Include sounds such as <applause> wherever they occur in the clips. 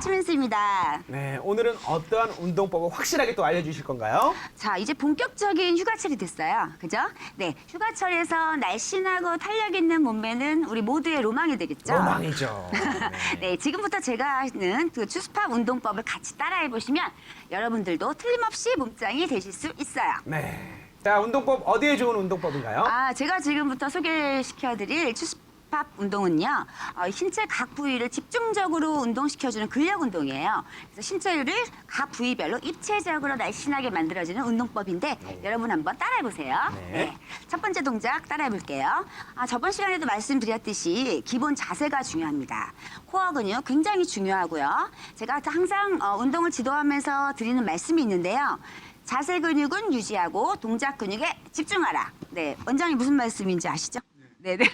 최민수입니다. 네, 오늘은 어떠한 운동법을 확실하게 또 알려주실 건가요? 자, 이제 본격적인 휴가철이 됐어요. 그죠? 네, 휴가철에서 날씬하고 탄력 있는 몸매는 우리 모두의 로망이 되겠죠? 로망이죠. <laughs> 네, 지금부터 제가 하는 그 추스팝 운동법을 같이 따라해 보시면 여러분들도 틀림없이 몸짱이 되실 수 있어요. 네. 자, 운동법 어디에 좋은 운동법인가요? 아, 제가 지금부터 소개시켜드릴 추스 팝 운동은요, 어, 신체 각 부위를 집중적으로 운동시켜주는 근력 운동이에요. 그래서 신체를 각 부위별로 입체적으로 날씬하게 만들어주는 운동법인데 여러분 한번 따라해보세요. 네. 첫 번째 동작 따라해볼게요. 아, 저번 시간에도 말씀드렸듯이 기본 자세가 중요합니다. 코어 근육 굉장히 중요하고요. 제가 항상 어, 운동을 지도하면서 드리는 말씀이 있는데요. 자세 근육은 유지하고 동작 근육에 집중하라. 네, 원장님 무슨 말씀인지 아시죠? 네네.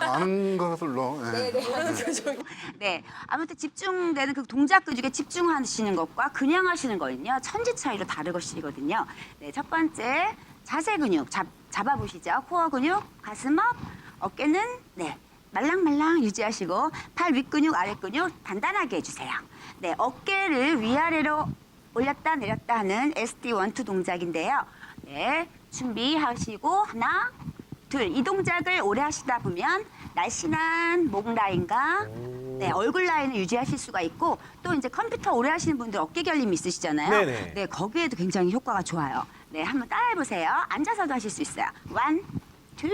아는 것들로. 예. 네, 아무튼 집중되는 그 동작 근육에 집중하시는 것과 그냥 하시는 거는요 천지 차이로 다르것이거든요. 네, 첫 번째 자세 근육 잡, 잡아보시죠. 코어 근육, 가슴 업, 어깨는 네 말랑말랑 유지하시고 팔 윗근육, 아래 근육 단단하게 해주세요. 네, 어깨를 위아래로 올렸다 내렸다 하는 SD 원투 동작인데요. 네, 준비하시고 하나, 둘, 이 동작을 오래 하시다 보면 날씬한 목 라인과 네, 얼굴 라인을 유지하실 수가 있고 또 이제 컴퓨터 오래 하시는 분들 어깨 결림 있으시잖아요. 네네. 네, 거기에도 굉장히 효과가 좋아요. 네, 한번 따라해 보세요. 앉아서도 하실 수 있어요. 원, 투,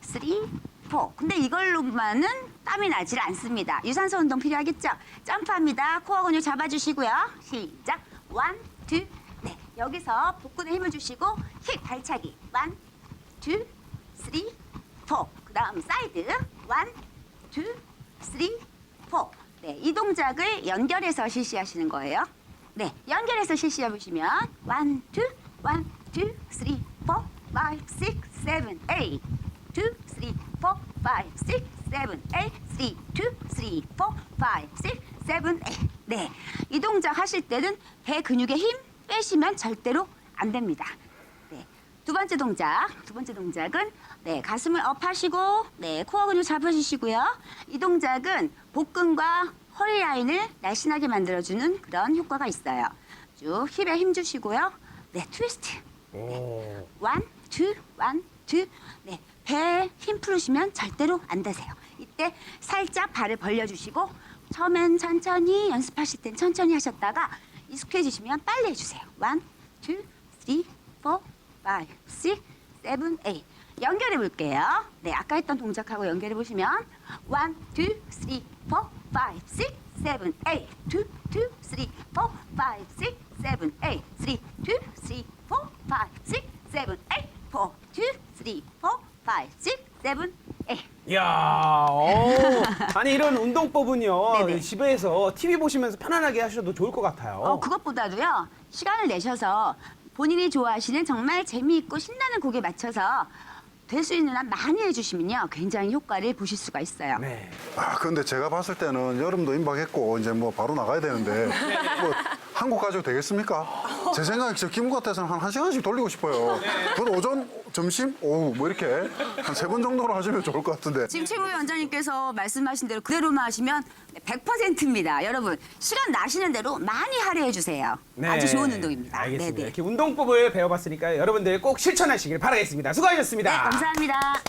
쓰리, 포. 근데 이걸로만은 땀이 나질 않습니다. 유산소 운동 필요하겠죠? 점프합니다. 코어 근육 잡아주시고요. 시작. 원, 투, 네. 여기서 복근에 힘을 주시고 힙 발차기. 원, 투, 쓰리, 포. 그 다음 사이드. 원, 투, 쓰리, 포. 네, 이 동작을 연결해서 실시하시는 거예요. 네, 연결해서 실시해 보시면 원, 투, 원, 투, 쓰리, 포, 파이브, 식스, 세븐, 에잇. 투, 쓰리, 포, 파이브, 식스, 세븐, 에잇. 쓰리, 투, 쓰리, 포, 파이브, 식스, 세븐, 에잇. 네, 이 동작 하실 때는 배 근육에 힘 빼시면 절대로 안 됩니다. 네. 두 번째 동작, 두 번째 동작은 네, 가슴을 업하시고 네, 코어 근육 잡아주시고요. 이 동작은 복근과 허리 라인을 날씬하게 만들어주는 그런 효과가 있어요. 쭉 힙에 힘 주시고요. 네, 트위스트. 오. 원, 투, 원, 투. 네, 배에 힘 풀으시면 절대로 안 되세요. 이때 살짝 발을 벌려주시고 처음엔 천천히 연습하실 땐 천천히 하셨다가 익숙해지시면 빨리 해주세요. 원, 투, 쓰리, 포, 파이브, 식, 세븐, 에잇. 연결해 볼게요. 네, 아까 했던 동작하고 연결해 보시면 원, 투, 쓰리, 포, 파이브, 식, 세븐, 에잇. 투, 투, 쓰리, 포, 파이브, 식, 세븐, 에잇. 쓰리, 투, 쓰리, 포, 파이브, 식, 세븐, 에잇. 포, 투, 쓰리, 포, 파이브, 식, 세븐, 에잇. 이야, 오. <laughs> 아니 이런 운동법은요 네네. 집에서 TV 보시면서 편안하게 하셔도 좋을 것 같아요. 어, 그것보다도요 시간을 내셔서 본인이 좋아하시는 정말 재미있고 신나는 곡에 맞춰서 될 수 있는 한 많이 해주시면요 굉장히 효과를 보실 수가 있어요. 네. 아, 근데 제가 봤을 때는 여름도 임박했고 이제 뭐 바로 나가야 되는데 <laughs> 뭐 한국 가져도 되겠습니까? 제 생각에 저 기분 같아서는 한 1시간씩 돌리고 싶어요. 저는 오전, 점심, 오후 뭐 이렇게 한 세 번 정도로 하시면 좋을 것 같은데. 지금 최고위 원장님께서 말씀하신 대로 그대로만 하시면 100%입니다. 여러분 시간 나시는 대로 많이 할애해 주세요. 네. 아주 좋은 운동입니다. 알겠습니다. 네네. 이렇게 운동법을 배워봤으니까 여러분들 꼭 실천하시길 바라겠습니다. 수고하셨습니다. 네, 감사합니다.